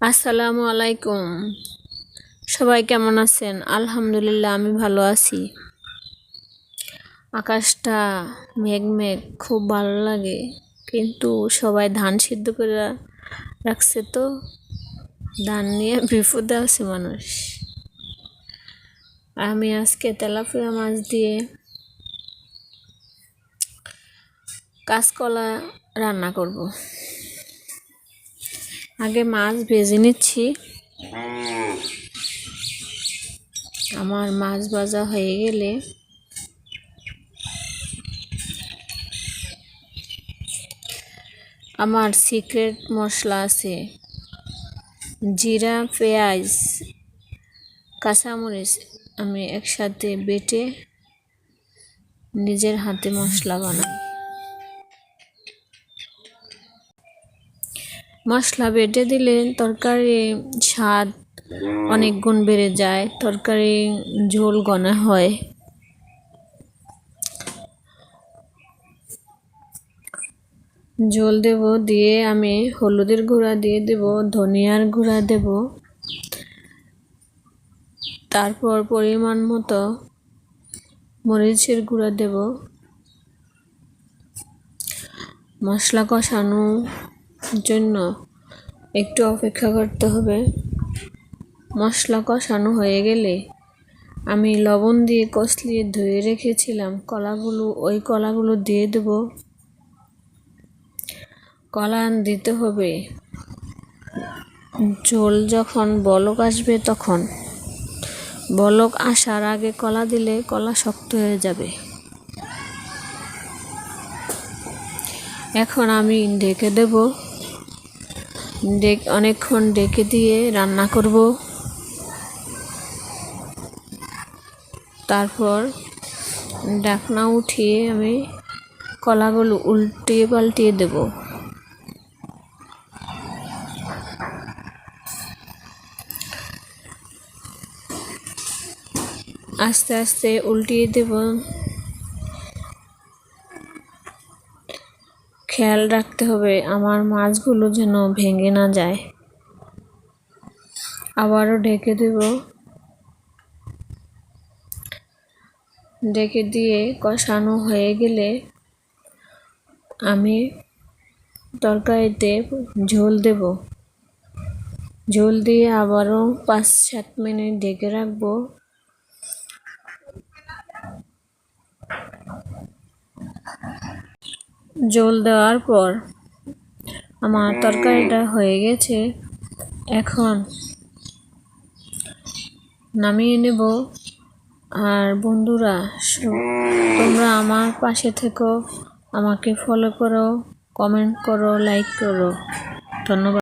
আসসালামু আলাইকুম। সবাই কেমন আছেন? আলহামদুলিল্লাহ, আমি ভালো আছি। আকাশটা মেঘ মেঘ, খুব ভালো লাগে। কিন্তু সবাই ধান সিদ্ধ করে রাখছে তো। ধান নিয়ে বিপদে আছে মানুষ। আমি আজকে তেলাপিয়া মাছ দিয়ে কাঁচকলা রান্না করব। আগে মাছ ভেজে নিচ্ছি। আমার মাছ ভাজা হয়ে গেলে আমার সিক্রেট মশলা আছে। জিরা, পেঁয়াজ, কাঁচামরিচ আমি একসাথে বেটে নিজের হাতে মশলা বানাই। মশলা বেটে দিলে তরকারি স্বাদ অনেক গুণ বেড়ে যায়, তরকারি ঝোল গনা হয়। ঝোল দেব দিয়ে আমি হলুদের গুঁড়া দিয়ে দেব, ধনিয়ার গুঁড়া দেব। তারপর পরিমাণ মতো মরিচের গুঁড়া দেব। মশলা কষানো জন্য একটু অপেক্ষা করতে হবে। মশলা কষানো হয়ে গেলে আমি লবণ দিয়ে কষলিয়ে ধুয়ে রেখেছিলাম। কলাগুলো, ওই কলাগুলো দিয়ে দেব। কলা দিতে হবে। ঝোল যখন বলক আসবে তখন। বলক আসার আগে কলা দিলে কলা শক্ত হয়ে যাবে। এখন আমি ঢেকে দেব। অনেকক্ষণ ডেকে দিয়ে রান্না করব। তারপর ডাকনা উঠিয়ে আমি কলাগুলো উল্টিয়ে পাল্টিয়ে দেব। আস্তে আস্তে উল্টিয়ে দেব। খেয়াল রাখতে হবে, আমার মাছগুলো যেন ভেঙে না যায়। আবারও ঢেকে দেব। ঢেকে দিয়ে কষানো হয়ে গেলে আমি তরকারিতে ঝোল দেব। ঝোল দিয়ে আবারও পাঁচ সাত মিনিট ঢেকে রাখব। জল দেওয়ার পর আমার তরকারিটা হয়ে গেছে। এখন নামিয়ে নেব। আর বন্ধুরা তোমরা আমার পাশে থেকো আমাকে ফলো করো কমেন্ট করো লাইক করো। ধন্যবাদ।